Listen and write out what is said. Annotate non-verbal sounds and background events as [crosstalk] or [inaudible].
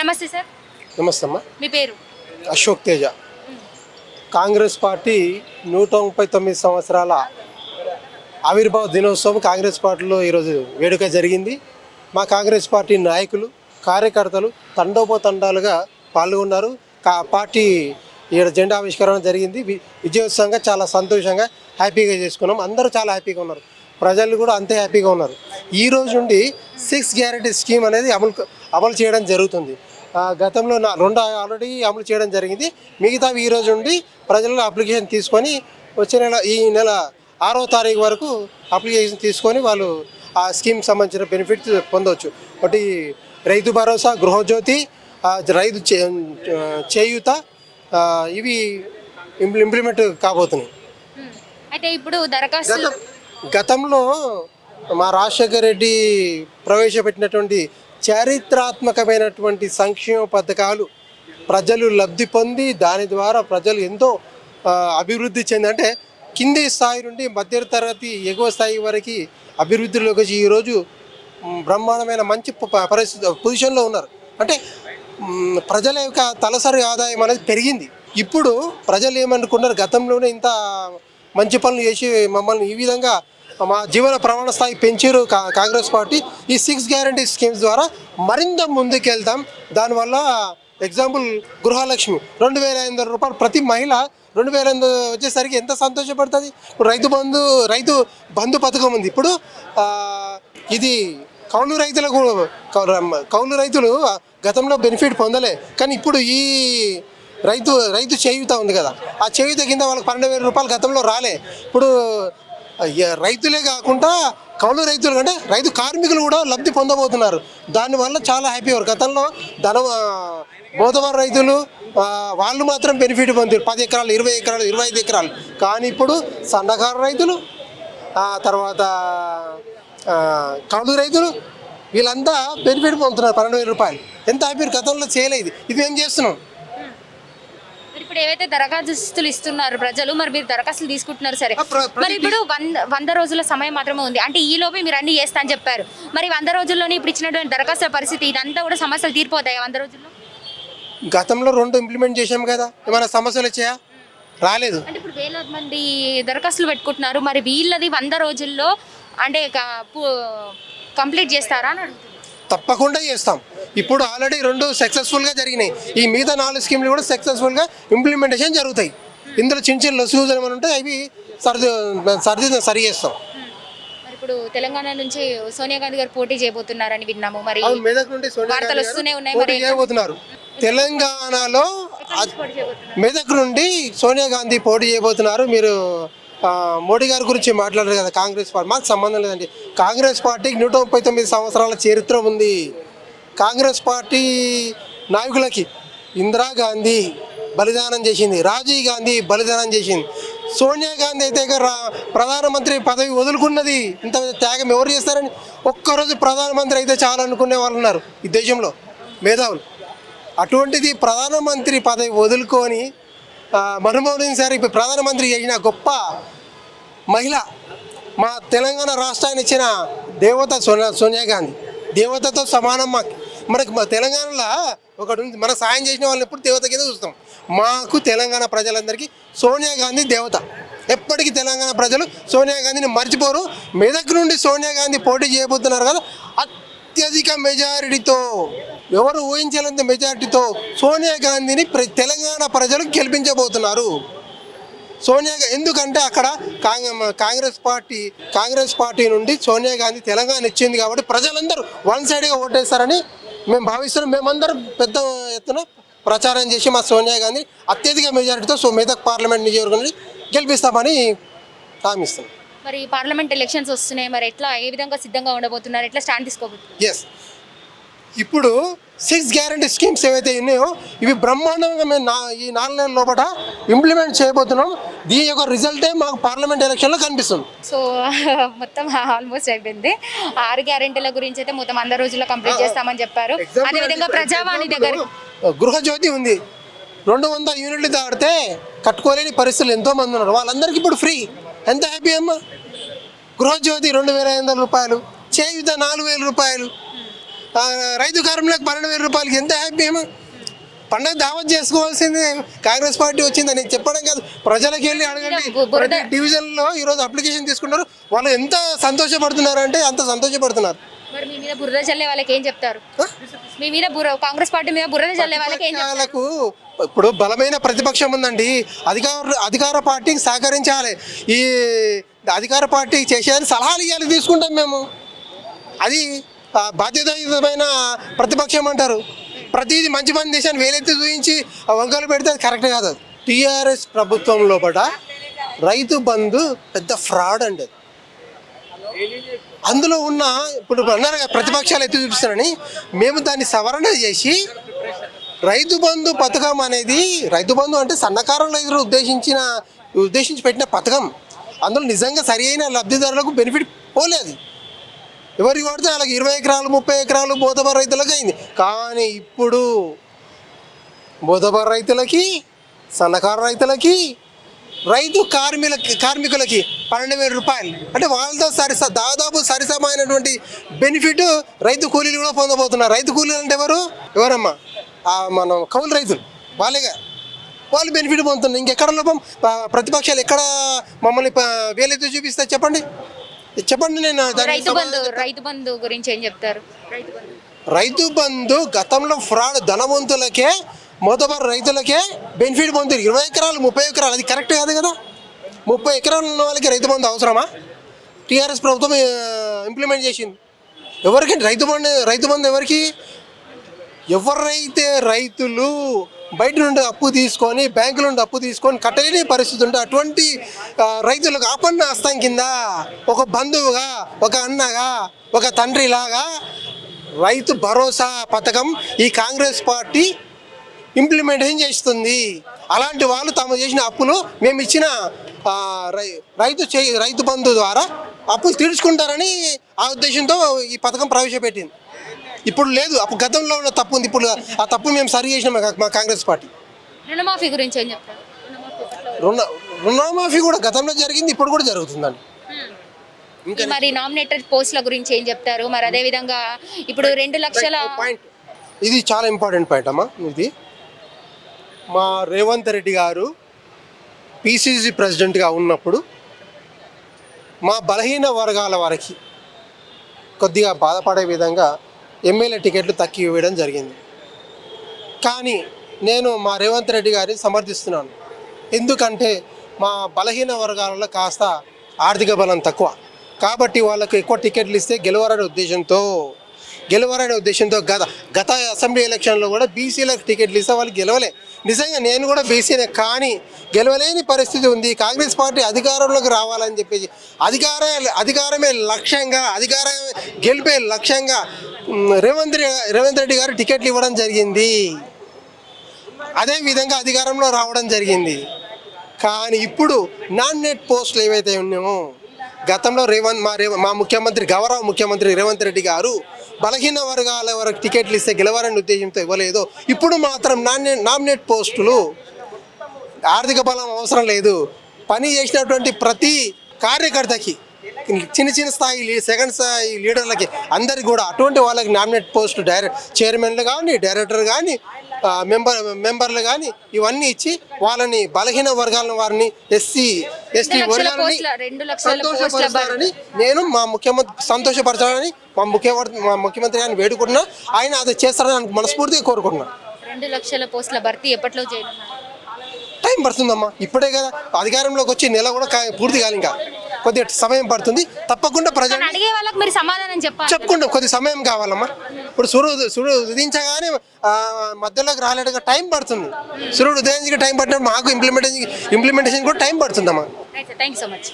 నమస్తే సార్. నమస్తే అమ్మా మీ పేరు? అశోక్ తేజ. కాంగ్రెస్ పార్టీ నూట ముప్పై తొమ్మిది సంవత్సరాల ఆవిర్భావ దినోత్సవం కాంగ్రెస్ పార్టీలో ఈరోజు వేడుక జరిగింది. మా కాంగ్రెస్ పార్టీ నాయకులు కార్యకర్తలు తండోపతండాలుగా పాల్గొన్నారు. కా పార్టీ ఈడ జెండా ఆవిష్కరణ జరిగింది. విజయోత్సవంగా చాలా సంతోషంగా హ్యాపీగా చేసుకున్నాం. అందరూ చాలా హ్యాపీగా ఉన్నారు. ప్రజలు కూడా అంతే హ్యాపీగా ఉన్నారు. ఈ రోజు నుండి సిక్స్ గ్యారెంటీ స్కీమ్ అనేది అమలు అమలు చేయడం జరుగుతుంది. గతంలో నా రెండు ఆల్రెడీ అమలు చేయడం జరిగింది. మిగతావి ఈ రోజు నుండి ప్రజలు అప్లికేషన్ తీసుకొని వచ్చే నెల ఈ నెల ఆరో తారీఖు వరకు అప్లికేషన్ తీసుకొని వాళ్ళు ఆ స్కీమ్ సంబంధించిన బెనిఫిట్స్ పొందవచ్చు ఒకటి రైతు భరోసా గృహజ్యోతి రైతు చేయూత ఇవి ఇంప్లి- ఇంప్లిమెంట్ కాబోతున్నాయి. అయితే ఇప్పుడు దరఖాస్తులు గతం గతంలో మా రాజశేఖర రెడ్డి ప్రవేశపెట్టినటువంటి చారిత్రాత్మకమైనటువంటి సంక్షేమ పథకాలు ప్రజలు లబ్ధి పొంది దాని ద్వారా ప్రజలు ఎంతో అభివృద్ధి చెంది అంటే కింది స్థాయి నుండి మధ్య తరగతి ఎగువ స్థాయి వరకు అభివృద్ధిలోకి వచ్చి ఈరోజు బ్రహ్మాండమైన మంచి ప- పరిస్థితి పొజిషన్లో ఉన్నారు. అంటే ప్రజల యొక్క తలసరి ఆదాయం అనేది పెరిగింది. ఇప్పుడు ప్రజలు ఏమనుకున్నారు గతంలోనే ఇంత మంచి పనులు చేసి మమ్మల్ని ఈ విధంగా మా జీవన ప్రమాణ స్థాయి పెంచారు కా- కాంగ్రెస్ పార్టీ. ఈ సిక్స్ గ్యారంటీ స్కీమ్స్ ద్వారా మరింత ముందుకెళ్తాం. దానివల్ల ఎగ్జాంపుల్ గృహలక్ష్మి. రెండు వేల ఐదు వందల రూపాయలు ప్రతి మహిళ రెండు వేల ఐదు వచ్చేసరికి ఎంత సంతోషపడుతుంది? ఇప్పుడు రైతు బంధు రైతు బంధు పథకం ఉంది. ఇప్పుడు ఇది కౌలు రైతులకు కౌలు- రైతులు గతంలో బెనిఫిట్ పొందలే. కానీ ఇప్పుడు ఈ రైతు రైతు చేయుత ఉంది కదా. ఆ చేయుత కింద వాళ్ళకి పన్నెండు వేల రూపాయలు గతంలో రాలే. ఇప్పుడు రైతులే కాకుండా కౌలు రైతులు కంటే రైతు కార్మికులు కూడా లబ్ధి పొందబోతున్నారు. దానివల్ల చాలా హ్యాపీ అవ్వరు గతంలో ధన బోధవారి రైతులు వాళ్ళు మాత్రం బెనిఫిట్ పొందారు. పది ఎకరాలు ఇరవై ఎకరాలు ఇరవై ఐదు ఎకరాలు. కానీ ఇప్పుడు సన్నకారు రైతులు తర్వాత కౌలు రైతులు వీళ్ళంతా బెనిఫిట్ పొందుతున్నారు పన్నెండు వేల రూపాయలు. ఎంత హ్యాపీ గతంలో చేయలేదు. ఇది మేము చేస్తున్నాం మరి ఇప్పుడు ఏవైతే దరఖాస్తులు ఇస్తున్నారు ప్రజలు మరి మీరు దరఖాస్తులు తీసుకుంటున్నారు సరే. మరి ఇప్పుడు వంద వంద రోజుల సమయం మాత్రమే ఉంది. అంటే ఈ లోపే మీరు అన్ని చేస్తా అని చెప్పారు. మరి వంద రోజుల్లోనే ఇప్పుడు ఇచ్చినటువంటి దరఖాస్తుల పరిస్థితి ఇదంతా కూడా సమస్యలు తీరిపోతాయి వంద రోజుల్లో? గతంలో రెండు ఇంప్లిమెంట్ చేశాం కదా ఏమైనా సమస్యలు వచ్చాయా? రాలేదు. అంటే ఇప్పుడు వేలాది మంది దరఖాస్తులు పెట్టుకుంటున్నారు. మరి వీళ్ళది వంద రోజుల్లో అంటే కంప్లీట్ చేస్తారా అని తప్పకుండా చేస్తాం. ఇప్పుడు ఆల్రెడీ రెండు సక్సెస్ఫుల్గా జరిగినాయి. ఈ మిగతా నాలుగు స్కీమ్లు కూడా సక్సెస్ఫుల్గా ఇంప్లిమెంటేషన్ జరుగుతాయి. ఇందులో చిన్న చిన్న లొసుగులు ఏమైనా ఉంటే అవి సర్ది సర్ది సరి చేస్తాం. ఇప్పుడు తెలంగాణ నుంచి సోనియా గాంధీ గారు పోటీ చేయబోతున్నారని విన్నాము. మరి మెదక్ నుండి వార్తలు వస్తూనే ఉన్నాయి మరి. చేయబోతున్నారు. తెలంగాణలో మెదక్ నుండి సోనియా గాంధీ పోటీ చేయబోతున్నారు. మీరు మోడీ గారి గురించి మాట్లాడారు కదా కాంగ్రెస్ పార్టీ? మాకు సంబంధం లేదండి. కాంగ్రెస్ పార్టీకి నూట ముప్పై తొమ్మిది సంవత్సరాల చరిత్ర ఉంది. కాంగ్రెస్ పార్టీ నాయకులకి ఇందిరాగాంధీ బలిదానం చేసింది రాజీవ్ గాంధీ బలిదానం చేసింది. సోనియా గాంధీ అయితే రా- ప్రధానమంత్రి పదవి వదులుకున్నది. ఇంత త్యాగం ఎవరు చేస్తారని? ఒక్కరోజు ప్రధానమంత్రి అయితే చాలా అనుకునే వాళ్ళు ఉన్నారు ఈ దేశంలో మేధావులు. అటువంటిది ప్రధానమంత్రి పదవి వదులుకొని మన్మోహన్ సార్ ఇప్పుడు ప్రధానమంత్రి చేసిన గొప్ప మహిళ మా తెలంగాణ రాష్ట్రాన్ని ఇచ్చిన దేవత సోనియా సోనియా గాంధీ. దేవతతో సమానం మాకు. మనకు మా తెలంగాణలో ఒకటి ఉంది. మన సాయం చేసిన వాళ్ళని ఎప్పుడు దేవత కింద చూస్తాం. మాకు తెలంగాణ ప్రజలందరికీ సోనియా గాంధీ దేవత. ఎప్పటికీ తెలంగాణ ప్రజలు సోనియా గాంధీని మర్చిపోరు. మెదక్ నుండి సోనియా గాంధీ పోటీ చేయబోతున్నారు కదా అత్యధిక మెజారిటీతో ఎవరు ఊహించలేంత మెజారిటీతో సోనియా గాంధీని ప్ర- తెలంగాణ ప్రజలు గెలిపించబోతున్నారు. సోనియా ఎందుకంటే అక్కడ కాంగ్రెస్ పార్టీ కాంగ్రెస్ పార్టీ నుండి సోనియా గాంధీ తెలంగాణ ఇచ్చింది కాబట్టి ప్రజలందరూ వన్ సైడ్గా ఓటేస్తారని మేము భావిస్తున్నాం. మేమందరం పెద్ద ఎత్తున ప్రచారం చేసి మా సోనియా గాంధీ అత్యధిక మెజారిటీతో సో మెదక్ పార్లమెంట్ నియోజకవర్గాన్ని గెలిపిస్తామని హామీస్తున్నాం మరి పార్లమెంట్ ఎలక్షన్స్ వస్తున్నాయి. మరి ఎట్లా ఏ విధంగా సిద్ధంగా ఉండబోతున్నారు? ఎట్లా స్టాండ్ తీసుకోబోతున్నారు? ఎస్ ఇప్పుడు సిక్స్ గ్యారంటీ స్కీమ్స్ ఏవైతే ఉన్నాయో ఇవి బ్రహ్మాండంగా మేము నా ఈ నాలుగు నెలల లోపల ఇంప్లిమెంట్ చేయబోతున్నాం. దీని యొక్క రిజల్టే మాకు పార్లమెంట్ ఎలక్షన్లో కనిపిస్తుంది. సో [laughs] మొత్తం ఆల్మోస్ట్ అయిపోయింది. ఆరు గ్యారెంటీల గురించి అయితే మొత్తం వంద రోజుల్లో కంప్లీట్ చేస్తామని చెప్పారు. అదే విధంగా ప్రజావాణి దగ్గర గృహజ్యోతి ఉంది. రెండు వందల యూనిట్లు దాటితే కట్టుకోలేని పరిస్థితులు ఎంతో మంది ఉన్నారు. వాళ్ళందరికీ ఇప్పుడు ఫ్రీ ఎంత హ్యాపీ అమ్మా? గృహజ్యోతి రెండు వేల ఐదు వందల రూపాయలు చేయుత నాలుగు వేల రూపాయలు రైతు కార్మికులకు పన్నెండు వేల రూపాయలకి ఎంత హ్యాపీ ఏమో పండగ దావత్ చేసుకోవాల్సింది. కాంగ్రెస్ పార్టీ వచ్చిందని చెప్పడం కాదు. ప్రజలకు వెళ్ళి అడగండి. డివిజన్లో ఈరోజు అప్లికేషన్ తీసుకున్నారు. వాళ్ళు ఎంత సంతోషపడుతున్నారు అంటే అంత సంతోషపడుతున్నారు. మరి మీ మీద బురద చల్లే వాళ్ళకి ఏం చెప్తారు? మీ మీద బుర్ర కాంగ్రెస్ పార్టీ మీద చల్లే వాళ్ళకి ఏం చెప్తారు? వాళ్ళకు ఇప్పుడు బలమైన ప్రతిపక్షం ఉందండి. అధికార అధికార పార్టీకి సహకరించాలి. ఈ అధికార పార్టీ చేసేదని సలహాలు ఇవ్వాలి తీసుకుంటాం మేము. అది బాధ్యతాయుతమైన ప్రతిపక్షం అంటారు. ప్రతిదీ మంచి పని దేశాన్ని వేలెత్తి చూపించి వంకలు పెడితే అది కరెక్ట్ కాదు. టీఆర్ఎస్ ప్రభుత్వం లోపల రైతు బంధు పెద్ద ఫ్రాడ్ అండి అది. అందులో ఉన్న ఇప్పుడు అన్నారు ప్రతిపక్షాలు ఎత్తి చూపిస్తారని మేము దాన్ని సవరణ చేసి రైతు బంధు పథకం అనేది రైతు బంధు అంటే సన్నకారు రైతులు ఉద్దేశించిన ఉద్దేశించి పెట్టిన పథకం. అందులో నిజంగా సరి అయిన లబ్ధిదారులకు బెనిఫిట్ పోలేదు. ఎవరికి పడితే వాళ్ళకి ఇరవై ఎకరాలు ముప్పై ఎకరాలు బోధబర రైతులకు అయింది. కానీ ఇప్పుడు బోధబర రైతులకి సన్నకారు రైతులకి రైతు కార్మికులకి కార్మికులకి పన్నెండు వేల రూపాయలు. అంటే వాళ్ళతో సరిస దాదాపు సరిసమైనటువంటి బెనిఫిట్ రైతు కూలీలు కూడా పొందబోతున్నారు. రైతు కూలీలు అంటే ఎవరు? ఎవరమ్మా? మనం కౌలు రైతులు. వాళ్ళేగా. వాళ్ళు బెనిఫిట్ పొందుతున్నారు. ఇంకెక్కడ లోపం? ప్రతిపక్షాలు ఎక్కడ మమ్మల్ని ప- వేలెత్తి చూపిస్తే చెప్పండి. చెప్పండి నేను రైతు బంధు రైతు బంధు గురించి ఏం చెప్తారు? రైతు బంధు గతంలో ఫ్రాడ్ ధనవంతులకే మొదటి రైతులకే బెనిఫిట్ పొందుతారు ఇరవై ఎకరాలు ముప్పై ఎకరాలు అది కరెక్ట్ కాదు కదా? ముప్పై ఎకరాలు ఉన్న వాళ్ళకి రైతు బంధు అవసరమా? టీఆర్ఎస్ ప్రభుత్వం ఇంప్లిమెంట్ చేసింది. ఎవరికి? రైతు బంధు రైతు బంధు ఎవరికి? ఎవరైతే రైతులు బయట నుండి అప్పు తీసుకొని బ్యాంకుల నుండి అప్పు తీసుకొని కట్టలేని పరిస్థితి ఉంటే అటువంటి రైతులకు ఆపన్న హస్తం కింద ఒక బంధువుగా ఒక అన్నగా ఒక తండ్రిలాగా రైతు భరోసా పథకం ఈ కాంగ్రెస్ పార్టీ ఇంప్లిమెంటేషన్ చేస్తుంది. అలాంటి వాళ్ళు తాము చేసిన అప్పులు మేము ఇచ్చిన రైతు చే రైతు బంధు ద్వారా అప్పులు తీర్చుకుంటారని ఆ ఉద్దేశంతో ఈ పథకం ప్రవేశపెట్టింది. ఇప్పుడు లేదు అప్పుడు గతంలో ఉన్న తప్పు ఉంది. ఇప్పుడు ఆ తప్పు మేము సరి చేసినాం మా- కాంగ్రెస్ పార్టీ. రుణమాఫీ గురించి ఏం చెప్తారు? రుణ రుణమాఫీ కూడా గతంలో జరిగింది ఇప్పుడు కూడా జరుగుతుందండి. మరి నామినేటెడ్ పోస్టుల గురించి ఏం చెప్తారు? మరి అదే విధంగా ఇప్పుడు రెండు లక్షల పాయింట్ ఇది చాలా ఇంపార్టెంట్ పాయింట్ అమ్మా ఇది. మా రేవంత్ రెడ్డి గారు పిసిసి ప్రెసిడెంట్గా ఉన్నప్పుడు మా బలహీన వర్గాల వారికి కొద్దిగా బాధపడే విధంగా ఎమ్మెల్యే టికెట్లు తక్కువ ఇవ్వడం జరిగింది. కానీ నేను మా రేవంత్ రెడ్డి గారిని సమర్థిస్తున్నాను. ఎందుకంటే మా బలహీన వర్గాలలో కాస్త ఆర్థిక బలం తక్కువ. కాబట్టి వాళ్ళకు ఎక్కువ టికెట్లు ఇస్తే గెలవరనే ఉద్దేశంతో గెలవరనే ఉద్దేశంతో గత గత అసెంబ్లీ ఎలక్షన్లో కూడా బీసీలకు టికెట్లు ఇస్తే వాళ్ళు గెలవలే. నిజంగా నేను కూడా బీసీనే కానీ గెలవలేని పరిస్థితి ఉంది. కాంగ్రెస్ పార్టీ అధికారంలోకి రావాలని చెప్పేసి అధికార అధికారమే లక్ష్యంగా అధికారం గెలిపే లక్ష్యంగా రేవంత్ రె- రేవంత్ రెడ్డి గారు టికెట్లు ఇవ్వడం జరిగింది. అదే విధంగా అధికారంలో రావడం జరిగింది. కానీ ఇప్పుడు నాన్ నెట్ పోస్టులు ఏవైతే ఉన్నాయో గతంలో రేవంత్ మా రేవ మా ముఖ్యమంత్రి గౌరవ ముఖ్యమంత్రి రేవంత్ రెడ్డి గారు బలహీన వర్గాల వరకు టికెట్లు ఇస్తే గెలవాలనే ఉద్దేశంతో ఇవ్వలేదు. ఇప్పుడు మాత్రం నాన్ నామినేట్ పోస్టులు ఆర్థిక బలం అవసరం లేదు. పని చేసినటువంటి ప్రతి కార్యకర్తకి చిన్న చిన్న స్థాయి సెకండ్ స్థాయి లీడర్లకి అందరికి కూడా అటువంటి వాళ్ళకి నామినేట్ పోస్ట్ డైరెక్ట్ చైర్మన్లు కానీ డైరెక్టర్ కానీ మెంబర్ మెంబర్లు కానీ ఇవన్నీ ఇచ్చి వాళ్ళని బలహీన వర్గాల వారిని ఎస్సీ ఎస్టీ సంతోషపరచాలని నేను మా ముఖ్యమంత్రి సంతోషపరచాలని మా ముఖ్యమంత్రి మా ముఖ్యమంత్రి గారిని వేడుకుంటున్నా. ఆయన అది చేస్తారని మనస్ఫూర్తిగా కోరుకుంటున్నా. రెండు లక్షల పోస్టుల భర్తీ ఎప్పట్లో టైం పడుతుందమ్మా. ఇప్పుడే కదా అధికారంలోకి వచ్చి నెల కూడా పూర్తి కాలి ఇంకా. కొద్దిగా సమయం పడుతుంది. తప్పకుండా ప్రజలు అడిగే వాళ్ళకి మీరు సమాధానం చెప్పాలి. చెప్పుకుంటాం. కొద్ది సమయం కావాలమ్మా. ఇప్పుడు సూర్యుడు సూర్యుడు ఉదయించగానే మధ్యలోకి రాలేడుగా టైం పడుతుంది. సూర్యుడు ఉదయించగా టైం పట్టినప్పుడు మాకు ఇంప్లిమెంటేషన్ ఇంప్లిమెంటేషన్ కూడా time పడుతుందమ్మా. Thank you so much